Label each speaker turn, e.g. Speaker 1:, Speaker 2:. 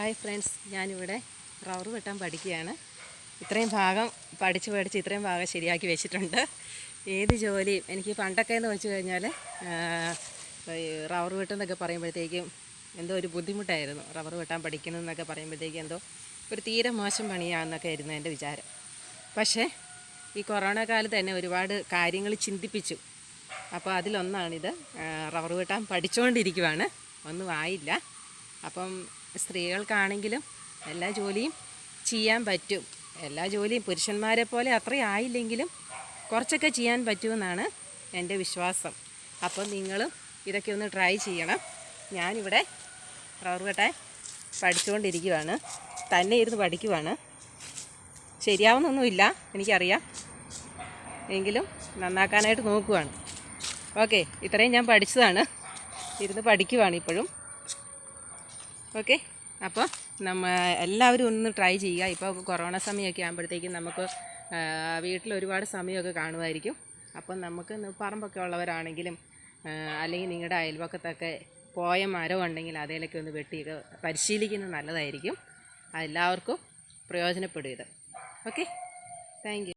Speaker 1: Hi friends ഞാനിവിടെ rubber വെട്ടാൻ പഠിക്കുകയാണ്. ഇത്രയും ഭാഗം പഠിച്ച് പഠിച്ച് ഇത്രയും ഭാഗം ശരിയാക്കി വെച്ചിട്ടുണ്ട്. ഏത് ജോലിയും എനിക്ക് പണ്ടൊക്കെ എന്ന് വെച്ച് കഴിഞ്ഞാൽ റവറ് വെട്ടെന്നൊക്കെ പറയുമ്പോഴത്തേക്കും എന്തോ ഒരു ബുദ്ധിമുട്ടായിരുന്നു. റവർ വെട്ടാൻ പഠിക്കുന്നതെന്നൊക്കെ പറയുമ്പോഴത്തേക്കും എന്തോ ഒരു തീരെ മോശം പണിയാണെന്നൊക്കെ ആയിരുന്നു എന്റെ വിചാരം. പക്ഷേ ഈ കൊറോണ കാലത്ത് തന്നെ ഒരുപാട് കാര്യങ്ങൾ ചിന്തിപ്പിച്ചു. അപ്പോൾ അതിലൊന്നാണിത് റബ്ബർ വെട്ടാൻ പഠിച്ചുകൊണ്ടിരിക്കുവാണ് ഒന്നും ആയില്ല. അപ്പം സ്ത്രീകൾക്കാണെങ്കിലും എല്ലാ ജോലിയും ചെയ്യാൻ പറ്റും. എല്ലാ ജോലിയും പുരുഷന്മാരെ പോലെ അത്രയും ആയില്ലെങ്കിലും കുറച്ചൊക്കെ ചെയ്യാൻ പറ്റുമെന്നാണ് എന്റെ വിശ്വാസം. അപ്പം നിങ്ങളും ഇതൊക്കെ ഒന്ന് ട്രൈ ചെയ്യണം. ഞാനിവിടെ റബ്ബർ പഠിച്ചുകൊണ്ടിരിക്കുവാണ്. തന്നെ ഇരുന്ന് പഠിക്കുവാണ്. ശരിയാവുന്നൊന്നുമില്ല എനിക്കറിയാം. എങ്കിലും നന്നാക്കാനായിട്ട് നോക്കുവാണ്. ഓക്കെ ഇത്രയും ഞാൻ പഠിച്ചതാണ്. ഇരുന്ന് പഠിക്കുവാണ് ഇപ്പോഴും. ഓക്കെ? അപ്പോൾ നമ്മ എല്ലാവരും ഒന്ന് ട്രൈ ചെയ്യുക. ഇപ്പോൾ കൊറോണ സമയമൊക്കെ ആകുമ്പോഴത്തേക്കും നമുക്ക് വീട്ടിൽ ഒരുപാട് സമയമൊക്കെ കാണുമായിരിക്കും. അപ്പം നമുക്ക് പറമ്പൊക്കെ ഉള്ളവരാണെങ്കിലും അല്ലെങ്കിൽ നിങ്ങളുടെ അയൽവക്കത്തൊക്കെ പോയ മരം ഉണ്ടെങ്കിൽ അതിലൊക്കെ ഒന്ന് വെട്ടിയൊക്കെ പരിശീലിക്കുന്നത് നല്ലതായിരിക്കും. എല്ലാവർക്കും പ്രയോജനപ്പെടും ഇത്. ഓക്കെ? താങ്ക്